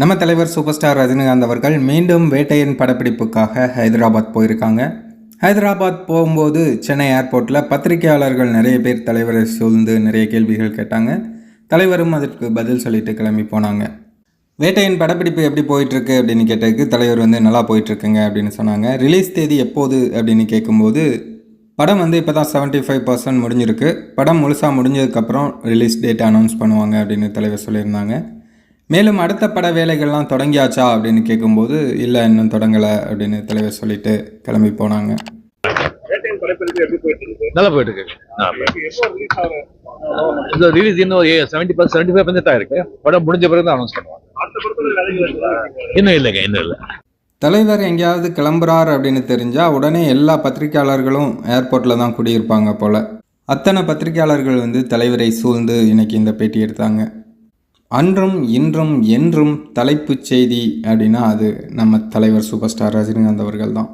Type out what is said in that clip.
நம்ம தலைவர் super star Rajinikanth அவர்கள் மீண்டும் வேட்டையின் படப்பிடிப்புக்காக ஹைதராபாத் போயிருக்காங்க. ஹைதராபாத் போகும்போது சென்னை ஏர்போர்ட்டில் பத்திரிகையாளர்கள் நிறைய பேர் தலைவரை சூழ்ந்து நிறைய கேள்விகள் கேட்டாங்க. தலைவரும் அதற்கு பதில் சொல்லிட்டு கிளம்பி போனாங்க. வேட்டையின் படப்பிடிப்பு எப்படி போயிட்டுருக்கு அப்படின்னு கேட்டதுக்கு தலைவர் வந்து நல்லா போயிட்டுருக்குங்க அப்படின்னு சொன்னாங்க. ரிலீஸ் தேதி எப்போது? அப்படின்னு கேட்கும்போது படம் வந்து இப்போ தான் செவன்ட்டி ஃபைவ் பர்சன்ட் முடிஞ்சிருக்கு. படம் முழுசாக முடிஞ்சதுக்கப்புறம் ரிலீஸ் டேட் அனௌன்ஸ் பண்ணுவாங்க அப்படின்னு தலைவர் சொல்லியிருந்தாங்க. மேலும் அடுத்த பட வேலைகள்லாம் தொடங்கியாச்சா அப்படின்னு கேட்கும்போது இல்லை இன்னும் தொடங்கலை அப்படின்னு தலைவர் சொல்லிட்டு கிளம்பி போனாங்க. வேட்டையின் படப்பிடிப்பு எப்படி போயிட்டு இருக்கு நல்லா போயிட்டு இருக்கு ரிலீஸ் இன்னும் seventy percent seventy five percent இருக்கு படம் முடிஞ்ச பிறகு தான் அனௌன்ஸ் பண்ணுவாங்க. அடுத்த படத்துல வேலைகள் இருக்குதா? இன்னும் இல்லைங்க இன்னும் இல்லை. தலைவர் எங்கேயாவது கிளம்புறார் அப்படின்னு தெரிஞ்சால் உடனே எல்லா பத்திரிக்கையாளர்களும் ஏர்போர்ட்டில் தான் குடியிருப்பாங்க போல். அத்தனை பத்திரிக்கையாளர்கள் வந்து தலைவரை சூழ்ந்து இன்னைக்கு இந்த பேட்டி எடுத்தாங்க. அன்றும் இன்றும் என்றும் தலைப்புச் செய்தி அப்படின்னா அது நம்ம தலைவர் சூப்பர் ஸ்டார் ரஜினிகாந்த் அவர்கள் தான்